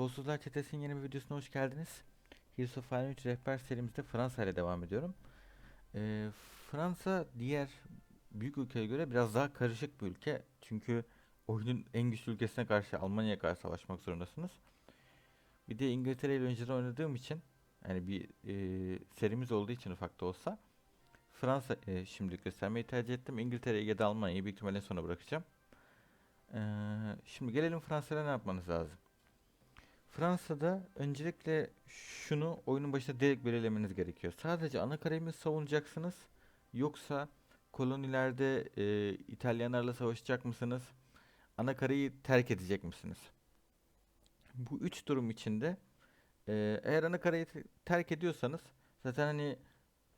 Kolsuzlar Çetesi'nin yeni bir videosuna hoş geldiniz. Heroes of Iron 3 rehber serimizde Fransa ile devam ediyorum. Ee, Fransa diğer büyük ülkelere göre biraz daha karışık bir ülke. Çünkü oyunun en güçlü ülkesine karşı Almanya'ya karşı savaşmak zorundasınız. Bir de İngiltere ile önceden oynadığım için yani bir e, serimiz olduğu için ufak da olsa Fransa e, şimdilik göstermeyi tercih ettim. İngiltere'yi ya da Almanya'yı büyük ihtimalle sona bırakacağım. Ee, şimdi gelelim Fransa'da ne yapmanız lazım? Fransa'da öncelikle şunu oyunun başında direkt belirlemeniz gerekiyor. Sadece ana kareyi mi savunacaksınız? Yoksa kolonilerde e, İtalyanlarla savaşacak mısınız? Ana kareyi terk edecek misiniz? Bu üç durum içinde e, eğer ana kareyi te- terk ediyorsanız zaten hani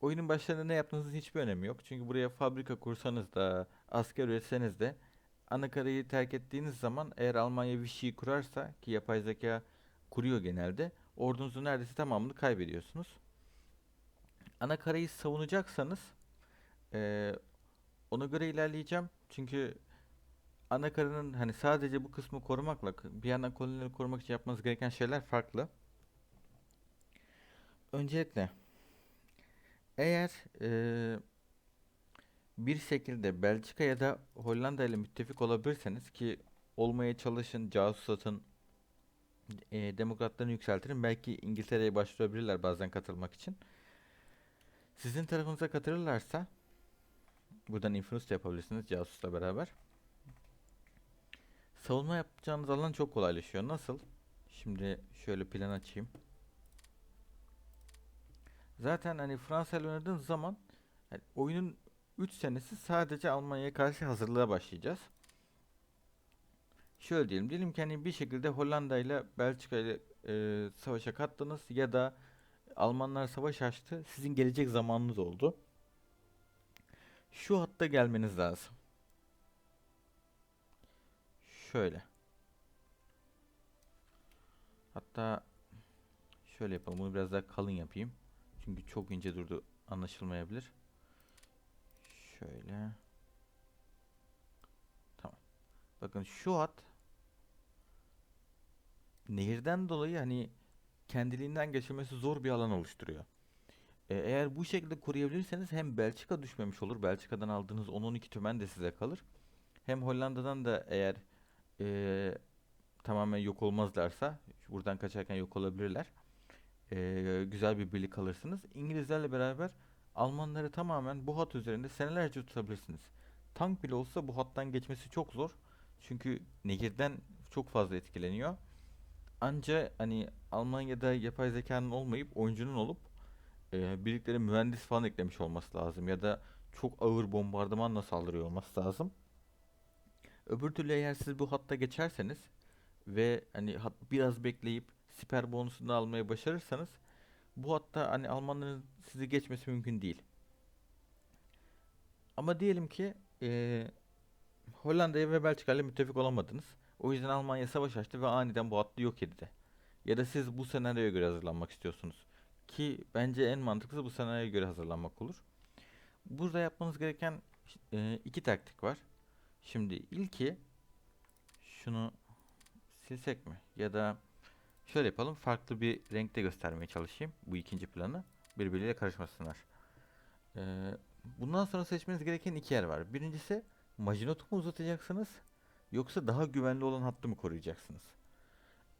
oyunun başlarında ne yaptığınızın hiçbir önemi yok. Çünkü buraya fabrika kursanız da asker üretseniz de ana kareyi terk ettiğiniz zaman eğer Almanya Vichy'yi kurarsa ki yapay zeka kuruyor genelde ordunuzun neredeyse tamamını kaybediyorsunuz. Ana kareyi savunacaksanız eee, ona göre ilerleyeceğim. Çünkü ana karenin hani sadece bu kısmı korumakla bir yandan kolonileri korumak için yapmanız gereken şeyler farklı. Öncelikle eğer eee, bir şekilde Belçika ya da Hollanda ile müttefik olabilirseniz ki olmaya çalışın, casus atın, e, demokratlarını yükseltirin. Belki İngiltere'ye başvurabilirler bazen katılmak için. Sizin tarafınıza katılırlarsa buradan influence da yapabilirsiniz casusla beraber. Savunma yapacağınız alan çok kolaylaşıyor. Nasıl? Şimdi şöyle plan açayım. Zaten hani Fransa ile oynadığınız zaman hani oyunun 3 senesi sadece Almanya'ya karşı hazırlığa başlayacağız. Şöyle diyelim. Diyelim ki hani bir şekilde Hollanda ile Belçika ile e, savaşa kattınız ya da Almanlar savaş açtı. Sizin gelecek zamanınız oldu. Şu hatta gelmeniz lazım. Şöyle. Hatta şöyle yapalım. Bunu biraz daha kalın yapayım. Çünkü çok ince durdu. Anlaşılmayabilir. Şöyle. Tamam. Bakın şu hat nehirden dolayı hani kendiliğinden geçilmesi zor bir alan oluşturuyor. E, eğer bu şekilde koruyabilirseniz hem Belçika düşmemiş olur. Belçika'dan aldığınız 10-12 tümen de size kalır. Hem Hollanda'dan da eğer e, tamamen yok olmazlarsa buradan kaçarken yok olabilirler. E, güzel bir birlik alırsınız. İngilizlerle beraber Almanları tamamen bu hat üzerinde senelerce tutabilirsiniz. Tank bile olsa bu hattan geçmesi çok zor. Çünkü nehirden çok fazla etkileniyor. Anca hani Almanya'da yapay zekanın olmayıp oyuncunun olup e, birliklere mühendis falan eklemiş olması lazım ya da çok ağır bombardımanla saldırıyor olması lazım. Öbür türlü eğer siz bu hatta geçerseniz ve hani hat, biraz bekleyip siper bonusunu almaya başarırsanız bu hatta hani Almanların sizi geçmesi mümkün değil. Ama diyelim ki e, Hollanda'ya ve Belçika ile müttefik olamadınız. O yüzden Almanya savaş açtı ve aniden bu hattı yok etti. Ya da siz bu senaryoya göre hazırlanmak istiyorsunuz. Ki bence en mantıklısı bu senaryoya göre hazırlanmak olur. Burada yapmanız gereken e, iki taktik var. Şimdi ilki şunu silsek mi? Ya da şöyle yapalım. Farklı bir renkte göstermeye çalışayım bu ikinci planı. Birbiriyle karışmasınlar. Ee, bundan sonra seçmeniz gereken iki yer var. Birincisi Maginot'u mu uzatacaksınız? Yoksa daha güvenli olan hattı mı koruyacaksınız?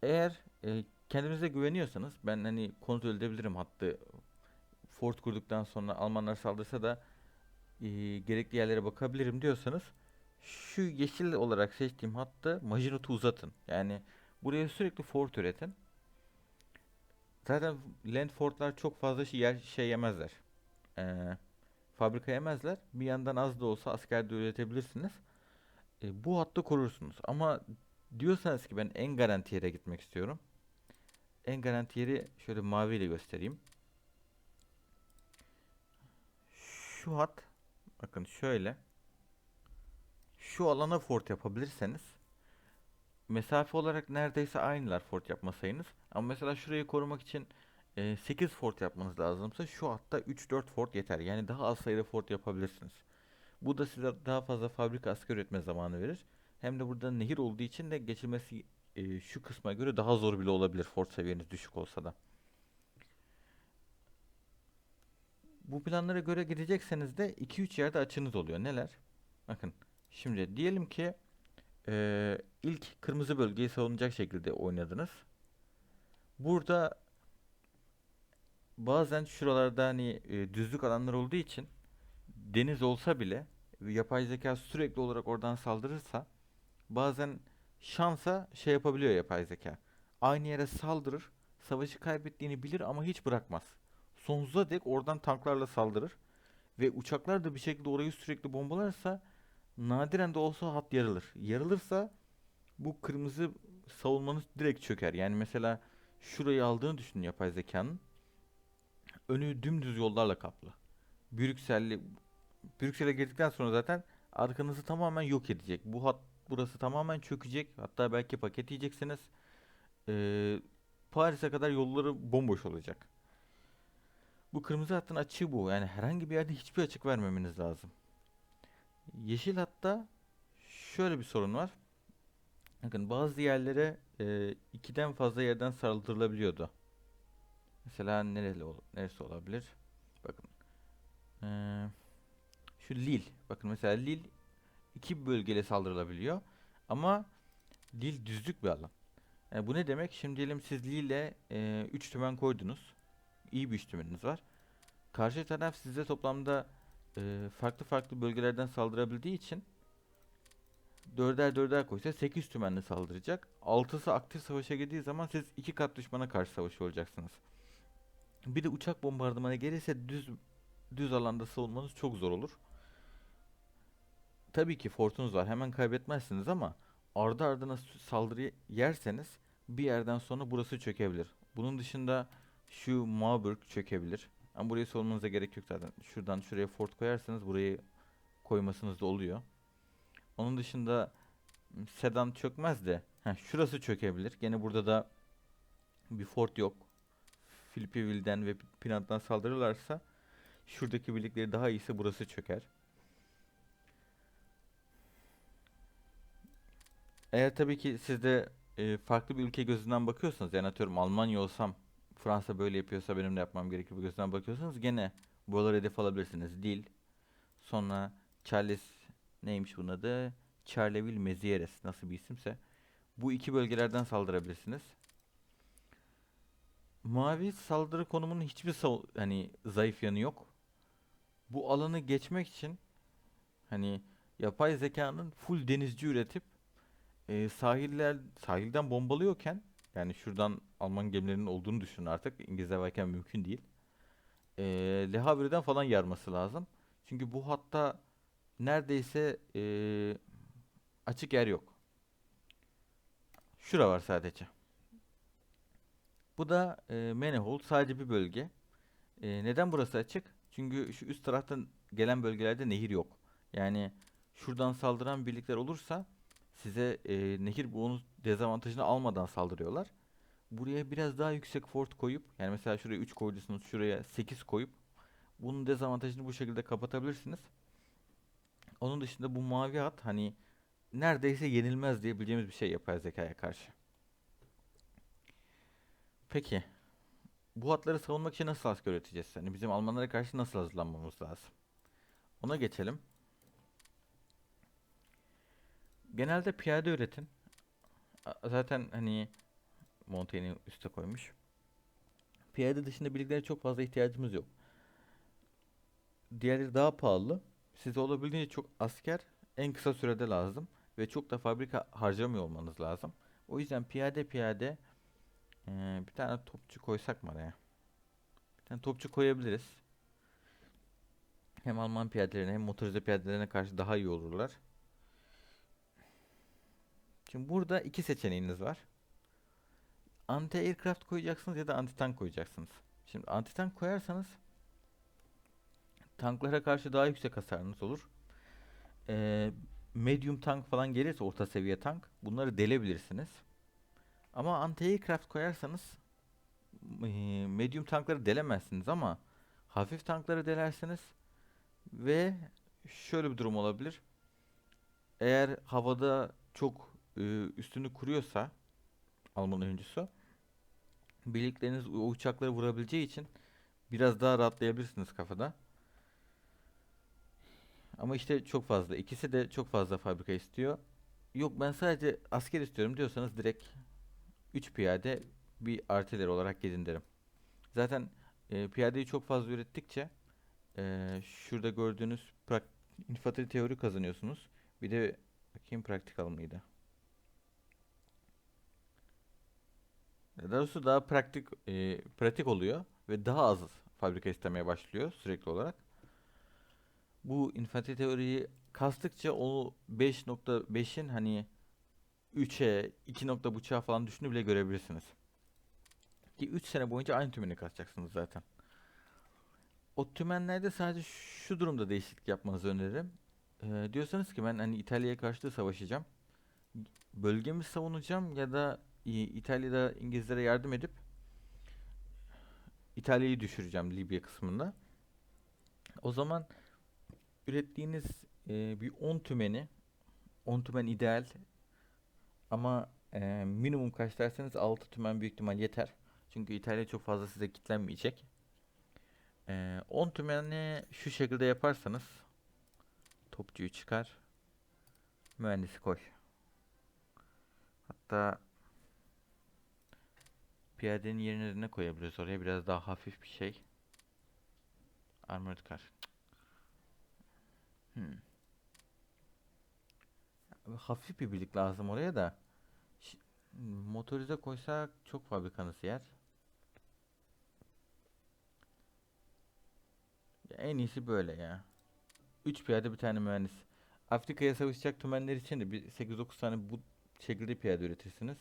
Eğer e, kendinize güveniyorsanız ben hani kontrol edebilirim hattı. Fort kurduktan sonra Almanlar saldırsa da e, gerekli yerlere bakabilirim diyorsanız şu yeşil olarak seçtiğim hattı Maginot'u uzatın. Yani buraya sürekli fort üretin. Zaten land fortlar çok fazla şey, yer, şey yemezler. Ee, fabrika yemezler. Bir yandan az da olsa asker de üretebilirsiniz. E, bu hattı korursunuz. Ama diyorsanız ki ben en garanti yere gitmek istiyorum. En garanti yeri şöyle mavi ile göstereyim. Şu hat bakın şöyle şu alana fort yapabilirseniz mesafe olarak neredeyse aynılar fort yapma sayınız. Ama mesela şurayı korumak için e, 8 fort yapmanız lazımsa şu hatta 3-4 fort yeter. Yani daha az sayıda fort yapabilirsiniz. Bu da size daha fazla fabrika asker üretme zamanı verir. Hem de burada nehir olduğu için de geçilmesi e, şu kısma göre daha zor bile olabilir fort seviyeniz düşük olsa da. Bu planlara göre gidecekseniz de 2-3 yerde açınız oluyor. Neler? Bakın şimdi diyelim ki e, ilk kırmızı bölgeyi savunacak şekilde oynadınız. Burada bazen şuralarda hani e, düzlük alanlar olduğu için deniz olsa bile yapay zeka sürekli olarak oradan saldırırsa bazen şansa şey yapabiliyor yapay zeka. Aynı yere saldırır, savaşı kaybettiğini bilir ama hiç bırakmaz. Sonsuza dek oradan tanklarla saldırır ve uçaklar da bir şekilde orayı sürekli bombalarsa nadiren de olsa hat yarılır. Yarılırsa bu kırmızı savunmanız direkt çöker. Yani mesela şurayı aldığını düşünün yapay zekanın. Önü dümdüz yollarla kaplı. Brüksel'li Brüksel'e girdikten sonra zaten arkanızı tamamen yok edecek. Bu hat burası tamamen çökecek. Hatta belki paket yiyeceksiniz. Ee, Paris'e kadar yolları bomboş olacak. Bu kırmızı hattın açığı bu. Yani herhangi bir yerde hiçbir açık vermemeniz lazım. Yeşil hatta şöyle bir sorun var. Bakın bazı yerlere e, ikiden fazla yerden saldırılabiliyordu. Mesela nereli neresi olabilir? Bakın. Ee, şu Lille. Bakın mesela Lille iki bölgeyle saldırılabiliyor. Ama Lille düzlük bir alan. Yani bu ne demek? Şimdi diyelim siz Lille'e 3 tümen koydunuz. İyi bir 3 tümeniniz var. Karşı taraf size toplamda e, farklı farklı bölgelerden saldırabildiği için dörder dörder koysa 8 tümenle saldıracak. Altısı aktif savaşa girdiği zaman siz iki kat düşmana karşı savaşıyor olacaksınız. Bir de uçak bombardımanı gelirse düz düz alanda savunmanız çok zor olur. Tabii ki fortunuz var. Hemen kaybetmezsiniz ama ardı ardına saldırı yerseniz bir yerden sonra burası çökebilir. Bunun dışında şu Marburg çökebilir. Ama burayı savunmanıza gerek yok zaten. Şuradan şuraya fort koyarsanız burayı koymasınız da oluyor. Onun dışında Sedan çökmez de heh, şurası çökebilir. Gene burada da bir fort yok. Philippeville'den ve Pinat'tan saldırırlarsa şuradaki birlikleri daha iyiyse burası çöker. Eğer tabii ki siz de e, farklı bir ülke gözünden bakıyorsanız yani atıyorum Almanya olsam Fransa böyle yapıyorsa benim de yapmam gerekir bu gözünden bakıyorsanız gene buraları hedef alabilirsiniz. Dil sonra Charles neymiş bunun adı? Charleville Mézières nasıl bir isimse. Bu iki bölgelerden saldırabilirsiniz. Mavi saldırı konumunun hiçbir hani zayıf yanı yok. Bu alanı geçmek için hani yapay zekanın full denizci üretip e, sahiller sahilden bombalıyorken yani şuradan Alman gemilerinin olduğunu düşünün artık İngilizler varken mümkün değil. E, Le Havre'den falan yarması lazım. Çünkü bu hatta neredeyse e, açık yer yok. Şura var sadece. Bu da e, Manihold sadece bir bölge. E, neden burası açık? Çünkü şu üst taraftan gelen bölgelerde nehir yok. Yani şuradan saldıran birlikler olursa size e, nehir bonus dezavantajını almadan saldırıyorlar. Buraya biraz daha yüksek fort koyup yani mesela şuraya 3 koyduysanız şuraya 8 koyup bunun dezavantajını bu şekilde kapatabilirsiniz. Onun dışında bu mavi hat hani neredeyse yenilmez diyebileceğimiz bir şey yapay zekaya karşı. Peki bu hatları savunmak için nasıl asker üreteceğiz? Hani bizim Almanlara karşı nasıl hazırlanmamız lazım? Ona geçelim. Genelde piyade üretin. Zaten hani Montaigne'i üste koymuş. Piyade dışında birliklere çok fazla ihtiyacımız yok. Diğerleri daha pahalı. Size olabildiğince çok asker en kısa sürede lazım. Ve çok da fabrika harcamıyor olmanız lazım. O yüzden piyade piyade eee, bir tane topçu koysak mı araya? Bir tane topçu koyabiliriz. Hem Alman piyadelerine hem motorize piyadelerine karşı daha iyi olurlar. Şimdi burada iki seçeneğiniz var. Anti-aircraft koyacaksınız ya da anti-tank koyacaksınız. Şimdi anti-tank koyarsanız tanklara karşı daha yüksek hasarınız olur. Ee, medium tank falan gelirse orta seviye tank bunları delebilirsiniz. Ama anti-aircraft koyarsanız eee, medium tankları delemezsiniz ama hafif tankları delersiniz ve şöyle bir durum olabilir. Eğer havada çok e, üstünü kuruyorsa Alman oyuncusu. Birlikleriniz o uçakları vurabileceği için biraz daha rahatlayabilirsiniz kafada. Ama işte çok fazla. İkisi de çok fazla fabrika istiyor. Yok ben sadece asker istiyorum diyorsanız direkt 3 piyade bir artileri olarak gidin derim. Zaten e, piyadeyi çok fazla ürettikçe e, şurada gördüğünüz infantry teori kazanıyorsunuz. Bir de bakayım praktikal mıydı? Daha doğrusu daha pratik e, pratik oluyor ve daha az fabrika istemeye başlıyor sürekli olarak. Bu infantry teoriyi kastıkça o 5.5'in hani 3'e 2 nokta buçuğa falan düşünü bile görebilirsiniz. Ki 3 sene boyunca aynı tümeni kasacaksınız zaten. O tümenlerde sadece şu durumda değişiklik yapmanızı öneririm. Ee, diyorsanız ki ben hani İtalya'ya karşı savaşacağım. Bölgemi savunacağım ya da İtalya'da İngilizlere yardım edip İtalya'yı düşüreceğim Libya kısmında. O zaman ürettiğiniz e, bir 10 tümeni 10 tümen ideal ama e, minimum kaç derseniz 6 tümen büyük ihtimal yeter. Çünkü İtalya çok fazla size kitlenmeyecek. E, 10 tümeni şu şekilde yaparsanız topçuyu çıkar. Mühendisi koy. Hatta piyadenin yerine ne koyabiliriz oraya? Biraz daha hafif bir şey. Armored car. Hmm. Hafif bir birlik lazım oraya da. Ş- motorize koysak çok fabrikanız yer. Ya en iyisi böyle ya. 3 piyade bir tane mühendis. Afrika'ya savaşacak tümenler için de bir 8-9 tane bu şekilde piyade üretirsiniz.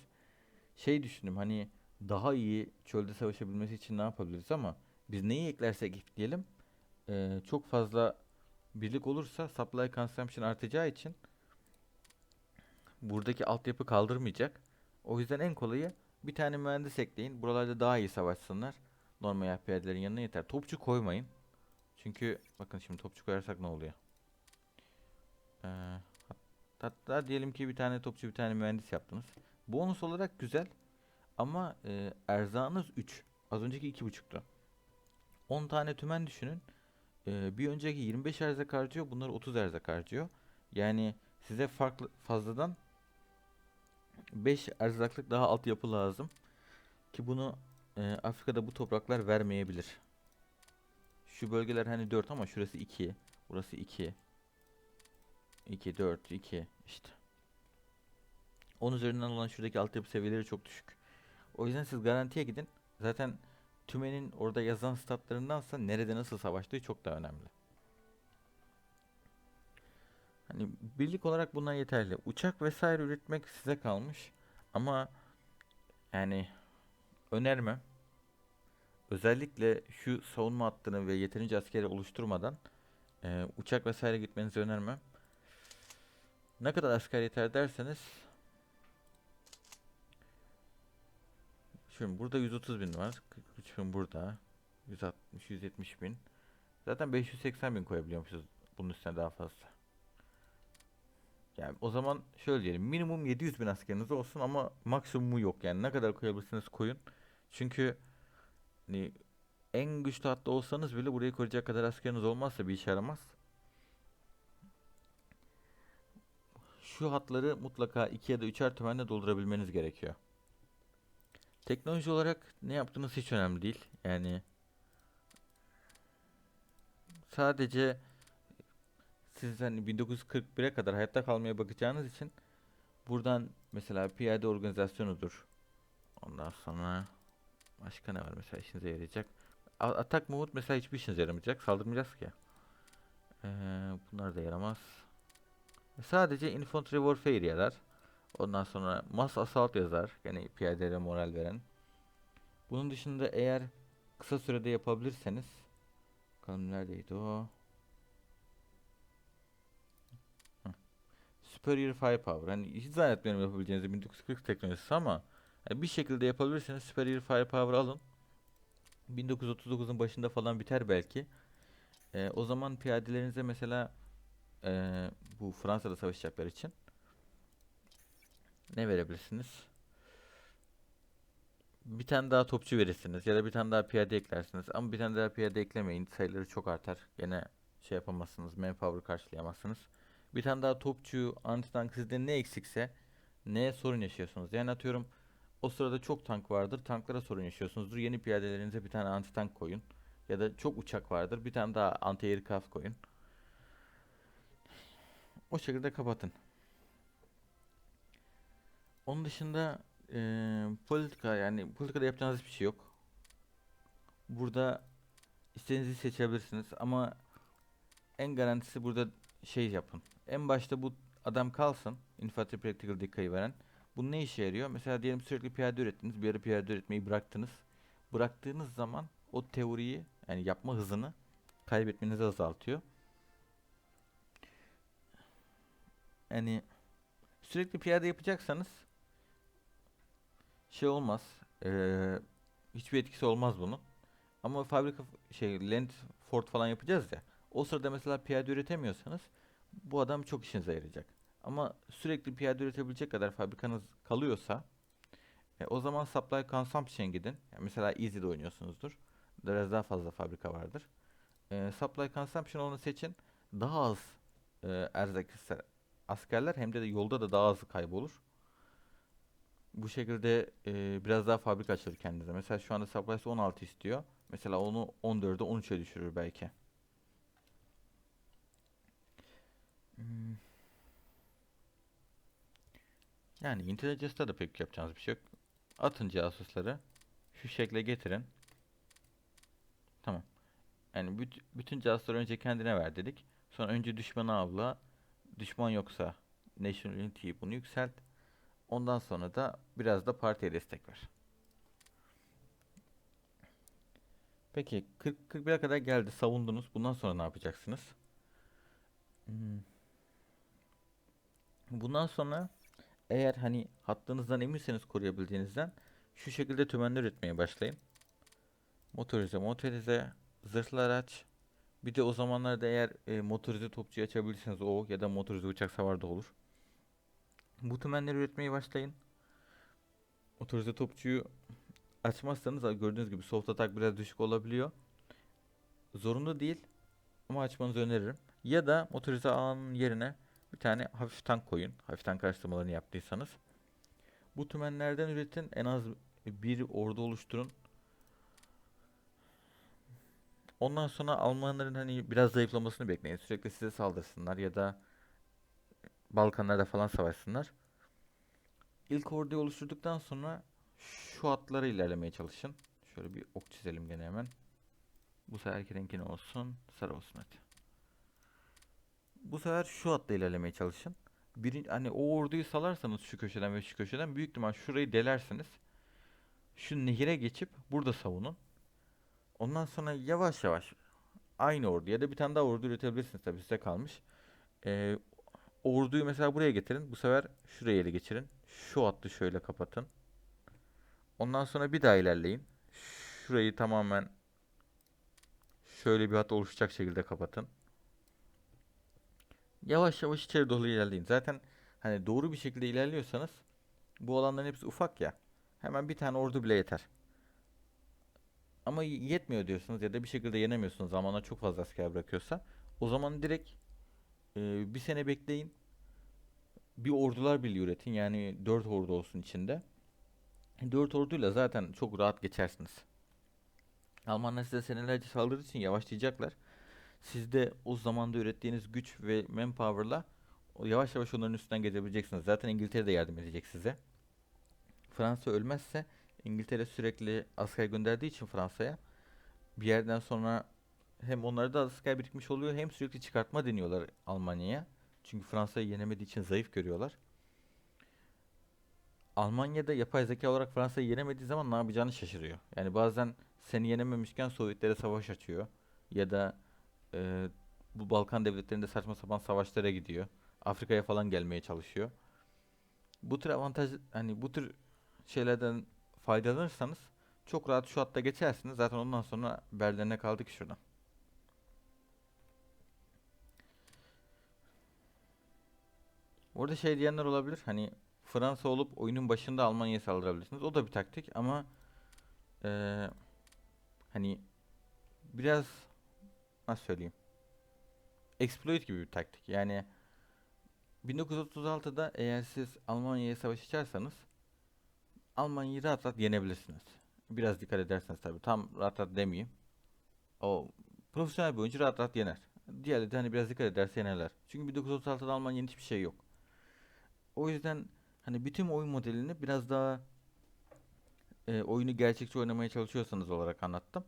Şey düşündüm hani daha iyi çölde savaşabilmesi için ne yapabiliriz ama biz neyi eklersek ekleyelim eee, çok fazla birlik olursa supply consumption artacağı için buradaki altyapı kaldırmayacak. O yüzden en kolayı bir tane mühendis ekleyin. Buralarda daha iyi savaşsınlar. Normal piyadelerin yanına yeter. Topçu koymayın. Çünkü bakın şimdi topçu koyarsak ne oluyor? Ee, hat- hatta diyelim ki bir tane topçu bir tane mühendis yaptınız. Bonus olarak güzel ama e, erzağınız 3. Az önceki 2.5'tu. 10 tane tümen düşünün. Ee, bir önceki 25 erzak harcıyor. Bunlar 30 erzak harcıyor. Yani size farklı fazladan 5 erzaklık daha altyapı lazım. Ki bunu e, Afrika'da bu topraklar vermeyebilir. Şu bölgeler hani 4 ama şurası 2. Burası 2. 2, 4, 2 işte. 10 üzerinden olan şuradaki altyapı seviyeleri çok düşük. O yüzden siz garantiye gidin. Zaten tümenin orada yazan statlarındansa nerede nasıl savaştığı çok daha önemli. Hani birlik olarak bunlar yeterli. Uçak vesaire üretmek size kalmış. Ama yani önermem. Özellikle şu savunma hattını ve yeterince askeri oluşturmadan e, uçak vesaire gitmenizi önermem. Ne kadar asker yeter derseniz Şimdi burada 130 bin var. 43 bin burada. 160, 170 bin. Zaten 580 bin koyabiliyormuşuz bunun üstüne daha fazla. Yani o zaman şöyle diyelim. Minimum 700 bin askeriniz olsun ama maksimumu yok. Yani ne kadar koyabilirsiniz koyun. Çünkü hani en güçlü hatta olsanız bile burayı koruyacak kadar askeriniz olmazsa bir işe yaramaz. Şu hatları mutlaka 2 ya da 3'er tümenle doldurabilmeniz gerekiyor. Teknoloji olarak ne yaptığınız hiç önemli değil. Yani sadece siz hani 1941'e kadar hayatta kalmaya bakacağınız için buradan mesela piyade organizasyonudur. Ondan sonra başka ne var mesela işinize yarayacak. Atak move mesela hiçbir işinize yaramayacak. Saldırmayacağız ki. Ee, bunlar da yaramaz. Sadece infantry warfare yarar. Ondan sonra mass assault yazar. Yani piyadelere moral veren. Bunun dışında eğer kısa sürede yapabilirseniz bakalım neredeydi o? Superior Firepower. Hani hiç zannetmiyorum yapabileceğinizi 1940 teknolojisi ama yani bir şekilde yapabilirseniz Superior Firepower alın. 1939'un başında falan biter belki. Ee, o zaman piyadelerinize mesela ee, bu Fransa'da savaşacaklar için ne verebilirsiniz? bir tane daha topçu verirsiniz ya da bir tane daha piyade eklersiniz. Ama bir tane daha piyade eklemeyin. Sayıları çok artar. Gene şey yapamazsınız. Manpower karşılayamazsınız. Bir tane daha topçu, anti-tank sizde ne eksikse neye sorun yaşıyorsunuz. Yani atıyorum o sırada çok tank vardır. Tanklara sorun yaşıyorsunuzdur. Yeni piyadelerinize bir tane anti-tank koyun. Ya da çok uçak vardır. Bir tane daha anti-aircraft koyun. O şekilde kapatın. Onun dışında eee, politika yani politikada yapacağınız hiçbir şey yok. Burada istediğinizi seçebilirsiniz ama en garantisi burada şey yapın. En başta bu adam kalsın. Infantry Practical Decay'i veren. Bu ne işe yarıyor? Mesela diyelim sürekli piyade ürettiniz. Bir ara piyade üretmeyi bıraktınız. Bıraktığınız zaman o teoriyi yani yapma hızını kaybetmenizi azaltıyor. Yani sürekli piyade yapacaksanız şey olmaz. Eee, hiçbir etkisi olmaz bunun. Ama fabrika şey Land Ford falan yapacağız ya. O sırada mesela piyade üretemiyorsanız bu adam çok işinize yarayacak. Ama sürekli piyade üretebilecek kadar fabrikanız kalıyorsa e, o zaman supply consumption gidin. Yani mesela Easy'de oynuyorsunuzdur. Biraz daha fazla fabrika vardır. E, supply consumption onu seçin. Daha az e, erzak ister askerler hem de, de yolda da daha az kaybolur. Bu şekilde e, biraz daha fabrika açılır kendinize. Mesela şu anda supply'si 16 istiyor. Mesela onu 14'e 13'e düşürür belki. Hmm, Yani Intelligence'da da pek yapacağınız bir şey yok. Atın casusları. Şu şekle getirin. Tamam. Yani büt- bütün casusları önce kendine ver dedik. Sonra önce düşmanı avla. Düşman yoksa National Unity'yi bunu yükselt. Ondan sonra da biraz da partiye destek ver. Peki 40 41'e kadar geldi. Savundunuz. Bundan sonra ne yapacaksınız? Hmm. Bundan sonra eğer hani hattınızdan eminseniz koruyabildiğinizden şu şekilde tümenler üretmeye başlayın. Motorize, motorize, zırhlı araç. Bir de o zamanlarda eğer e, motorize topçu açabilirseniz o ya da motorize uçak savar da olur. Bu tümenleri üretmeye başlayın. Motorize topçuyu açmazsanız gördüğünüz gibi soft atak biraz düşük olabiliyor. Zorunlu değil ama açmanızı öneririm. Ya da motorize ağının yerine bir tane hafif tank koyun. Hafif tank araştırmalarını yaptıysanız. Bu tümenlerden üretin. En az bir ordu oluşturun. Ondan sonra Almanların hani biraz zayıflamasını bekleyin. Sürekli size saldırsınlar ya da Balkanlarda falan savaşsınlar. İlk orduyu oluşturduktan sonra şu hatlara ilerlemeye çalışın. Şöyle bir ok çizelim gene hemen. Bu seferki renkin olsun. Sarı olsun hadi. Bu sefer şu hatta ilerlemeye çalışın. Birin, hani o orduyu salarsanız şu köşeden ve şu köşeden büyük ihtimal şurayı delersiniz. Şu nehire geçip burada savunun. Ondan sonra yavaş yavaş aynı ordu ya da bir tane daha ordu üretebilirsiniz tabii size kalmış. Ee, orduyu mesela buraya getirin. Bu sefer şuraya ele geçirin. Şu hattı şöyle kapatın. Ondan sonra bir daha ilerleyin. Şurayı tamamen şöyle bir hat oluşacak şekilde kapatın. Yavaş yavaş içeri doğru ilerleyin. Zaten hani doğru bir şekilde ilerliyorsanız bu alanların hepsi ufak ya. Hemen bir tane ordu bile yeter. Ama yetmiyor diyorsunuz ya da bir şekilde yenemiyorsunuz. Zamanla çok fazla asker bırakıyorsa. O zaman direkt e, bir sene bekleyin. Bir ordular birliği üretin. Yani 4 ordu olsun içinde. 4 orduyla zaten çok rahat geçersiniz. Almanlar size senelerce saldırdığı için yavaşlayacaklar. Siz de o zamanda ürettiğiniz güç ve manpower'la yavaş yavaş onların üstünden gelebileceksiniz. Zaten İngiltere de yardım edecek size. Fransa ölmezse İngiltere sürekli asker gönderdiği için Fransa'ya bir yerden sonra hem onlarda da asker birikmiş oluyor hem sürekli çıkartma deniyorlar Almanya'ya. Çünkü Fransa'yı yenemediği için zayıf görüyorlar. Almanya'da yapay zeka olarak Fransa'yı yenemediği zaman ne yapacağını şaşırıyor. Yani bazen seni yenememişken Sovyetlere savaş açıyor. Ya da e, bu Balkan devletlerinde saçma sapan savaşlara gidiyor. Afrika'ya falan gelmeye çalışıyor. Bu tür avantaj hani bu tür şeylerden faydalanırsanız çok rahat şu hatta geçersiniz. Zaten ondan sonra Berlin'e kaldık şuradan. Orada şey diyenler olabilir. Hani Fransa olup oyunun başında Almanya'ya saldırabilirsiniz. O da bir taktik ama eee, hani biraz nasıl söyleyeyim? Exploit gibi bir taktik. Yani 1936'da eğer siz Almanya'ya savaş açarsanız Almanya'yı rahat rahat yenebilirsiniz. Biraz dikkat ederseniz tabii. Tam rahat rahat demeyeyim. O profesyonel bir oyuncu rahat rahat yener. Diğerleri de hani biraz dikkat ederse yenerler. Çünkü 1936'da Almanya'nın hiçbir şey yok. O yüzden hani bütün oyun modelini biraz daha e, oyunu gerçekçi oynamaya çalışıyorsanız olarak anlattım.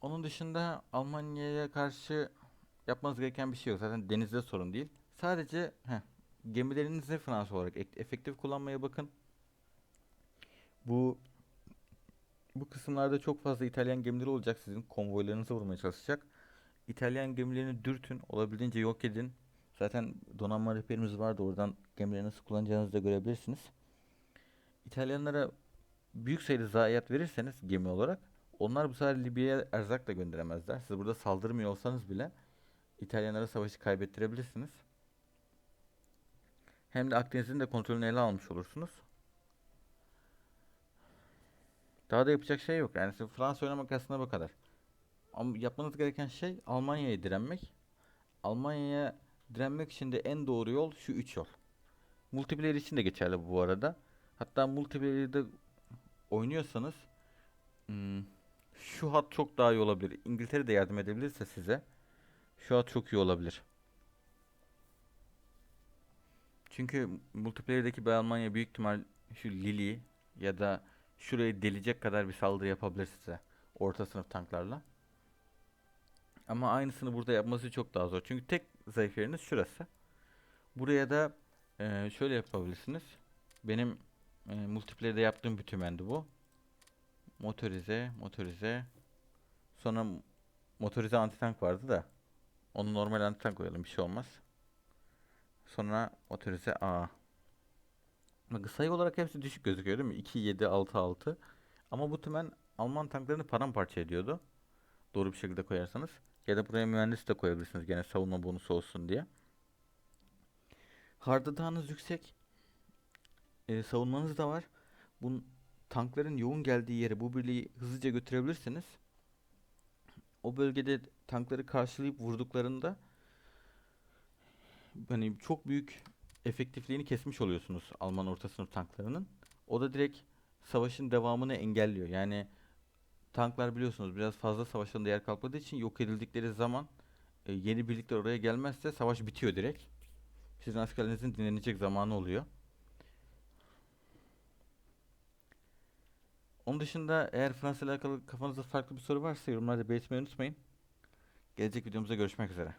Onun dışında Almanya'ya karşı yapmanız gereken bir şey yok. Zaten denizde sorun değil. Sadece heh, gemilerinizi Fransız olarak ek- efektif kullanmaya bakın. Bu bu kısımlarda çok fazla İtalyan gemileri olacak sizin konvoylarınızı vurmaya çalışacak. İtalyan gemilerini dürtün, olabildiğince yok edin. Zaten donanma rehberimiz vardı. Oradan gemileri nasıl kullanacağınızı da görebilirsiniz. İtalyanlara büyük sayıda zayiat verirseniz gemi olarak onlar bu sefer Libya'ya erzak da gönderemezler. Siz burada saldırmıyor olsanız bile İtalyanlara savaşı kaybettirebilirsiniz. Hem de Akdeniz'in de kontrolünü ele almış olursunuz. Daha da yapacak şey yok. Yani siz Fransa oynamak aslında bu kadar. Ama yapmanız gereken şey Almanya'ya direnmek. Almanya'ya direnmek için de en doğru yol şu üç yol. Multiplayer için de geçerli bu arada. Hatta multiplayer'de oynuyorsanız hmm, şu hat çok daha iyi olabilir. İngiltere de yardım edebilirse size şu hat çok iyi olabilir. Çünkü multiplayer'deki bir Almanya büyük ihtimal şu Lily ya da şurayı delecek kadar bir saldırı yapabilir size. Orta sınıf tanklarla. Ama aynısını burada yapması çok daha zor. Çünkü tek zayıf şurası. Buraya da eee, şöyle yapabilirsiniz. Benim eee multiplayer'de yaptığım bir tümendi bu. Motorize, motorize. Sonra motorize antitank vardı da. Onu normal antitank koyalım bir şey olmaz. Sonra motorize A. Bak sayı olarak hepsi düşük gözüküyor değil mi? 2, 7, 6, 6. Ama bu tümen Alman tanklarını paramparça ediyordu. Doğru bir şekilde koyarsanız. Ya da buraya mühendis de koyabilirsiniz gene savunma bonusu olsun diye. Hardadağınız yüksek. e, savunmanız da var. Bu tankların yoğun geldiği yere bu birliği hızlıca götürebilirsiniz. O bölgede tankları karşılayıp vurduklarında hani çok büyük efektifliğini kesmiş oluyorsunuz Alman orta sınıf tanklarının. O da direkt savaşın devamını engelliyor. Yani tanklar biliyorsunuz biraz fazla savaştan değer kapladığı için yok edildikleri zaman e, yeni birlikler oraya gelmezse savaş bitiyor direkt. Sizin askerlerinizin dinlenecek zamanı oluyor. Onun dışında eğer Fransa ile alakalı kafanızda farklı bir soru varsa yorumlarda belirtmeyi unutmayın. Gelecek videomuzda görüşmek üzere.